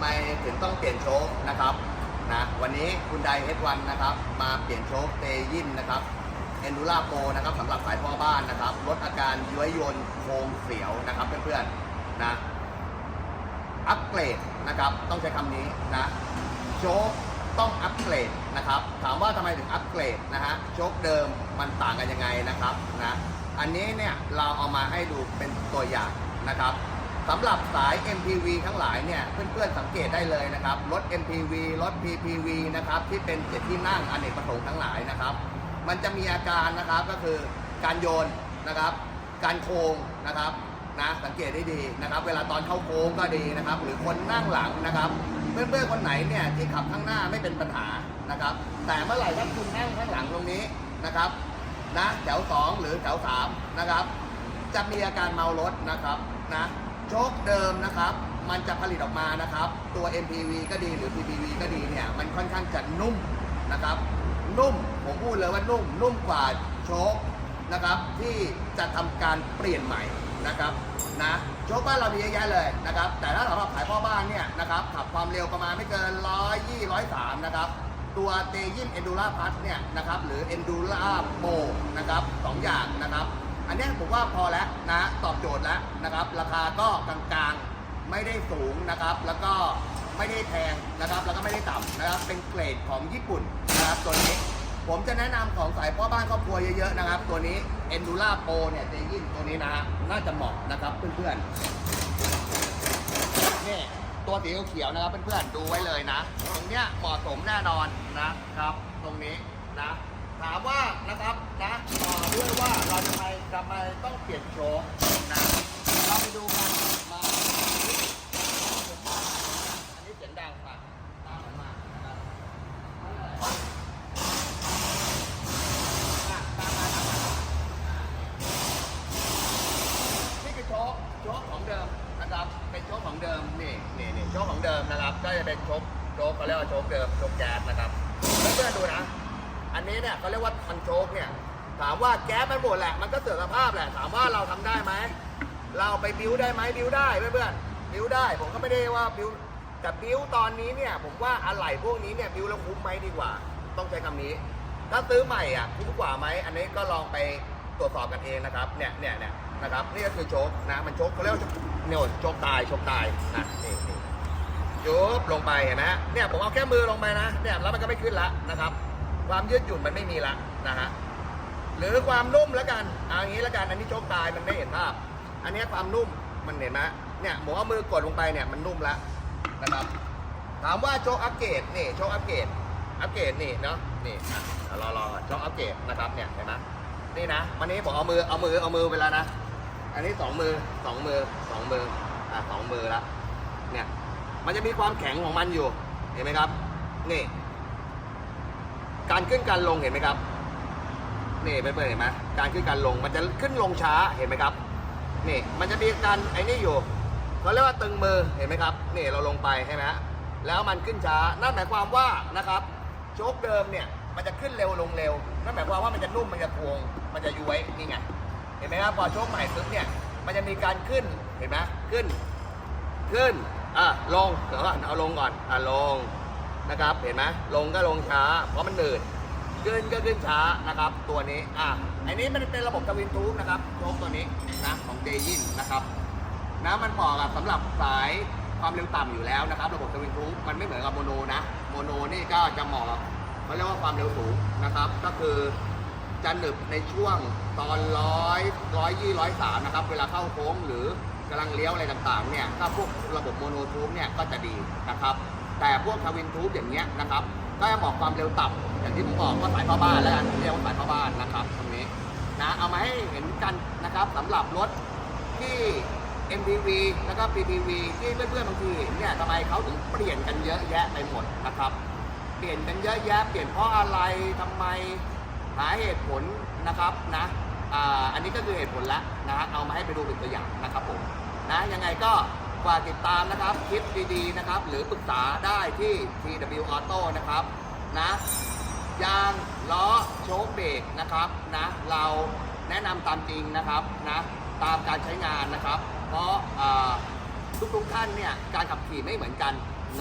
ไมถึงต้องเปลี่ยนโชคนะครับนะวันนี้คุณไดเฮดวันนะครับ มาเปลี่ยนโชคเตยินนะครับเอนดูล่าโปนะครับสำหรับสายพ่อบ้านนะครับลดอาการย้วยยนโครงเสียวนะครับเพื่อนๆนะอัปเกรดนะครับต้องใช้คำนี้นะโชคต้องอัปเกรดนะครับถามว่าทำไมถึงอัปเกรดนะฮะโชคเดิมมันต่างกันยังไงนะครับนะอันนี้เนี่ยเราเอามาให้ดูเป็นตัวอย่างนะครับ สำหรับสาย MPV ทั้งหลายเนี่ยเพื่อนๆสังเกตได้เลยนะครับ รถ MPV รถ PPV นะครับที่เป็นเจ็ดที่นั่งอเนกประสงค์ทั้งหลายนะครับ มันจะมีอาการนะครับก็คือการโยนนะครับ การโค้งนะครับนะสังเกตได้ดีนะครับ เวลาตอนเข้าโค้งก็ดีนะครับ หรือคนนั่งหลังนะครับ เพื่อนๆคนไหนเนี่ยที่ขับข้างหน้าไม่เป็นปัญหานะครับ แต่เมื่อไหร่ถ้าคุณนั่งข้างหลังตรงนี้นะครับนะแถวสองหรือแถวสามนะครับ จะมีอาการเมารถนะครับนะ โชคเดิมนะครับ มันจะผลิตออกมานะครับ ตัว MPV ก็ดีหรือ PPV ก็ดีเนี่ย มันค่อนข้างจะนุ่มนะครับ นุ่ม ผมพูดเลยว่านุ่ม นุ่มกว่าโชคนะครับ ที่จะทำการเปลี่ยนใหม่นะครับนะโชคบ้านเรามีเยอะแยะเลยนะครับ แต่ถ้าสำหรับขายพ่อบ้านเนี่ยนะครับขับความเร็วประมาณไม่เกิน120 103นะครับตัวเตยินเอนดูร่าพัทเนี่ยนะครับหรือเอนดูร่าโ o นะครับสองอย่างนะครับ อันนี้ผมว่าพอแล้วนะตอบโจทย์แล้วนะครับ ราคาก็กลางๆไม่ได้สูงนะครับ แล้วก็ไม่ได้แพงนะครับ แล้วก็ไม่ได้ต่ำนะครับ เป็นเกรดของญี่ปุ่นนะครับตัวนี้ผมจะแนะนำของสายพ่อบ้านครอบครัวเยอะๆนะครับ ตัวนี้ Endura Pro เนี่ยเตยินตัวนี้นะฮะน่าจะเหมาะนะครับเพื่อนๆนี่ตัวสีเขียวๆนะครับเพื่อนๆดูไว้เลยนะ ตรงเนี้ยเหมาะสมแน่นอนนะครับ ตรงนี้นะ ถามว่านะครับนะต่อด้วยว่าเราจะไปทำไมต้องเปลี่ยนโชว์นะเราไปดูกันมาอันนี้เสียงดังมาตามมานะครับตามมาตามมาอ่านี่คือโชว์โชว์ของเดิมนะครับ เป็นโชว์ของเดิมนี่นี่นี่โชว์ของเดิมนะครับ ก็จะเป็นโชว์โชว์เขาเรียกว่าโชว์เดิมโชว์แก๊สนะครับเพื่อนๆดูนะ อันนี้เนี่ยเขาเรียกว่าทันโชคเนี่ย ถามว่าแก๊สมันหมดแหละ มันก็เสื่อมสภาพแหละ ถามว่าเราทำได้ไหม เราไปบิ้วได้ไหมบิ้วได้เพื่อนๆบิ้วได้ ผมก็ไม่ได้ว่าบิ้วแต่บิ้วตอนนี้เนี่ย ผมว่าอะไหล่พวกนี้เนี่ยบิ้วแล้วคุ้มไหมดีกว่า ต้องใช้คำนี้ ถ้าซื้อใหม่อะคุ้มกว่าไหม อันนี้ก็ลองไปตรวจสอบกันเองนะครับ เนี่ยเนี่ยเนี่ยนะครับ นี่ก็คือโชคนะ มันโชคเขาเรียกว่าเนี่ยโชคตายโชคตายนะนี่นี่ยุบลงไปเห็นไหมเนี่ยผมเอาแค่มือลงไปนะเนี่ยแล้วมันก็ไม่ขึ้นละนะครับ ความยืดหยุ่นมันไม่มีละนะฮะหรือความนุ่มแล้วกันเอาอย่างนี้แล้วกันอันนี้โชคตายมันไม่เห็นภาพ อันนี้ความนุ่มมันเห็นไหมเนี่ยผมเอามือกดลงไปเนี่ยมันนุ่มล้วนะครับ ถามว่าโชคอัปเกรดนี่โชคอัปเกรดอัปเกรดนี่เนาะนี่อะเดี๋ยวรอรอโชคอัปเกรดนะครับเนี่ยเห็นไหมนี่นะวันนี้ผมเอามือเอามือเอามือไปแล้วนะอันนี้สองมือสองมือสองมืออะสองมือละเนี่ยมันจะมีความแข็งของมันอยู่เห็นไหมครับ นี่ การขึ้นการลงเห็นไหมครับนี่เพื่อนๆเห็นไหมการขึ้นการลงมันจะขึ้นลงช้าเห็นไหมครับนี่มันจะมีการไอ้นี่อยู่เขาเรียกว่าตึงมือเห็นไหมครับนี่เราลงไปใช่ไหมฮะแล้วมันขึ้นช้านั่นหมายความว่านะครับโชคเดิมเนี่ยมันจะขึ้นเร็วลงเร็วนั่นหมายความว่ามันจะนุ่มมันจะพวง มันจะย้วยนี่ไงเห็นไหมครับพอโชคใหม่ปุ๊บเนี่ยมันจะมีการขึ้นเห็นไหมขึ้น ขึ้นอะลงเดี๋ยวก่อนเอาลงก่อนอะลง นะครับ เห็นไหมลงก็ลงช้า เพราะมันหนืดขึ้นก็ขึ้นช้านะครับ ตัวนี้อะอันนี้มันเป็นระบบทวินทูบนะครับโชคตัวนี้นะของเดยินนะครับนะมันเหมาะกับสำหรับสายความเร็วต่ำอยู่แล้วนะครับ ระบบทวินทูบมันไม่เหมือนกับโมโนนะโมโนนี่ก็จะเหมาะกับเขาเรียกว่าความเร็วสูงนะครับ ก็คือจะหนึบในช่วงตอนร้อยร้อยยี่ร้อยสามนะครับ เวลาเข้าโค้งหรือกำลังเลี้ยวอะไรต่างๆเนี่ยถ้าพวกระบบโมโนทูบเนี่ยก็จะดีนะครับ แต่พวกทวินทูบอย่างเงี้ยนะครับก็จะบอกความเร็วต่ำอย่างที่ผมบอกว่าสายเข้าบ้านแล้วกันเรียกว่าสายเข้าบ้านนะครับตรงนี้นะเอามาให้เห็นกันนะครับสำหรับรถที่ MPV แล้วก็ PPV ที่เพื่อนๆบางทีเห็นเนี่ยทำไมเขาถึงเปลี่ยนกันเยอะแยะไปหมดนะครับเปลี่ยนกันเยอะแยะเปลี่ยนเพราะอะไรทำไมหาเหตุผลนะครับนะอ่าอันนี้ก็คือเหตุผลละนะฮะเอามาให้ไปดูเป็นตัวอย่างนะครับผมนะยังไงก็ ฝากติดตามนะครับคลิปดีๆนะครับ หรือปรึกษาได้ที่ TW Auto นะครับนะยางล้อโชคเบรกนะครับนะเราแนะนำตามจริงนะครับนะตามการใช้งานนะครับ เพราะทุกๆท่านเนี่ยการขับขี่ไม่เหมือนกัน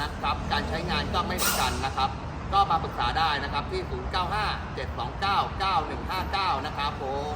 นะครับ การใช้งานก็ไม่เหมือนกันนะครับ ก็มาปรึกษาได้นะครับที่ 0957299159 นะครับผม